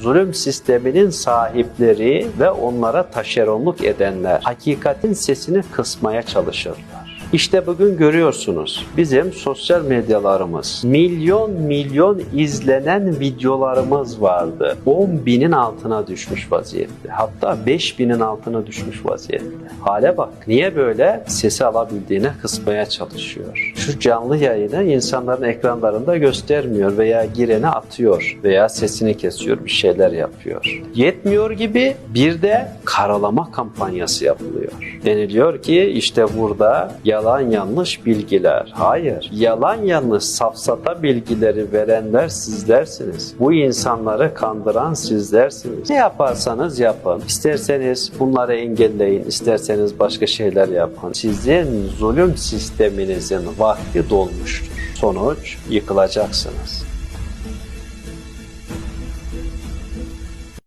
zulüm sisteminin sahipleri ve onlara taşeronluk edenler hakikatin sesini kısmaya çalışırlar. İşte bugün görüyorsunuz bizim sosyal medyalarımız milyon milyon izlenen videolarımız vardı. 10 binin altına düşmüş vaziyette. Hatta 5 binin altına düşmüş vaziyette. Hale bak. Niye böyle? Sesi alabildiğine kısmaya çalışıyor. Şu canlı yayını insanların ekranlarında göstermiyor veya girene atıyor veya sesini kesiyor bir şeyler yapıyor. Yetmiyor gibi bir de karalama kampanyası yapılıyor. Deniliyor ki işte burada yalan yanlış bilgiler. Hayır. Yalan yanlış safsata bilgileri verenler sizlersiniz. Bu insanları kandıran sizlersiniz. Ne yaparsanız yapın. İsterseniz bunları engelleyin, isterseniz başka şeyler yapın. Sizin zulüm sisteminizin vakti dolmuştur. Sonuç yıkılacaksınız.